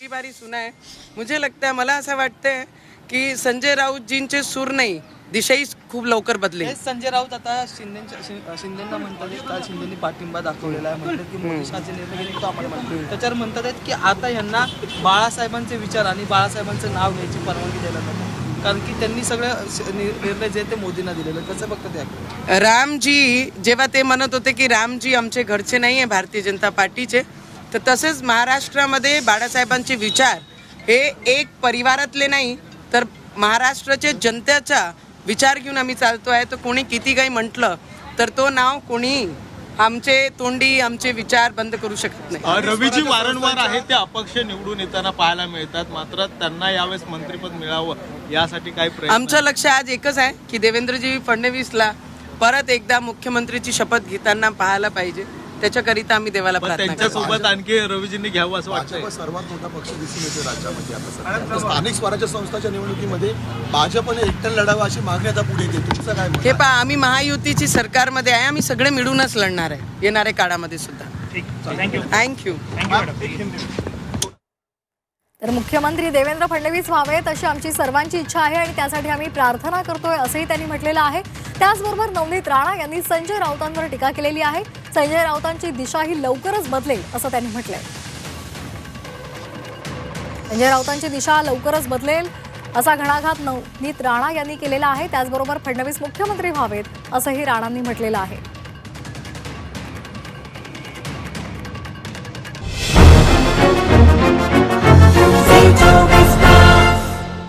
की बारी सुना है। मुझे लगता है मला असं वाटतंय की संजय राऊतजींचे सूर नाही दिशाही खूप लवकर बदलेल. हेच संजय राऊत आता शिंदेच्या शिं- शिंदेना म्हणतात आहेत, काल शिंदेनी पाठिंबा दाखवलेला आहे? म्हणतात की मोदी निर्णय तो त्याच्यावर म्हणतात आहेत की आता यांना बाळासाहेबांचे विचार आणि बाळासाहेबांचं नाव घ्यायची परवानगी द्यायला नको. कारण की त्यांनी सगळं नि- निर्णय जे आहेत ते मोदींना दिलेले आहेत. कसं बघतात ते रामजी जेव्हा ते म्हणत होते की रामजी आमचे घरचे नाही आहे भारतीय जनता पार्टीचे तर तसेच महाराष्ट्रामध्ये बाळासाहेबांचे विचार हे एक परिवारातले नाही तर महाराष्ट्राच्या जनतेचा विचार घेऊन आम्ही चालतो आहे तर कोणी किती काही म्हटलं तर तो नाव कोणी आमचे तोंडी आमचे विचार बंद करू शकत नाही. रवीजी वारंवार आहे ते अपक्ष निवडून येताना पाहायला मिळतात. मात्र त्यांना यावेळेस मंत्रिपद मिळावं यासाठी काही प्रयत्न आमचं लक्ष आज एकच आहे की देवेंद्रजी फडणवीसला परत एकदा मुख्यमंत्रीची शपथ घेताना पाहायला पाहिजे. त्याच्याकरिता आम्ही देवाला पण प्रार्थना करतो. त्यांच्यासोबत आणखी रवीजींनी घ्यावं असं वाटतंय. भाजप सर्वात मोठा पक्ष दिसून येतो राज्यामध्ये आता स्थानिक स्वराज्य संस्थाच्या निवडणुकीमध्ये भाजपने एकट्याने लढावं अशी मागणी आता पुढे येते. तुमचं काय मत हे? पहा आम्ही महायुतीची सरकारमध्ये आहे आम्ही सगळे मिळूनच लढणार आहे येणाऱ्या काळामध्ये सुद्धा. थँक्यू तर मुख्यमंत्री देवेंद्र फडणवीस व्हावेत अशी आमची सर्वांची इच्छा आहे आणि त्यासाठी आम्ही प्रार्थना करतोय असंही त्यांनी म्हटलेलं आहे. त्याचबरोबर नवनीत राणा यांनी संजय राऊतांवर टीका केलेली आहे. संजय राऊतांची दिशा ही लवकरच बदलेल असं त्यांनी म्हटलंय. संजय राऊतांची दिशा लवकरच बदलेल असा घणाघात नवनीत राणा यांनी केलेला आहे. त्याचबरोबर फडणवीस मुख्यमंत्री व्हावेत असंही राणांनी म्हटलेलं आहे.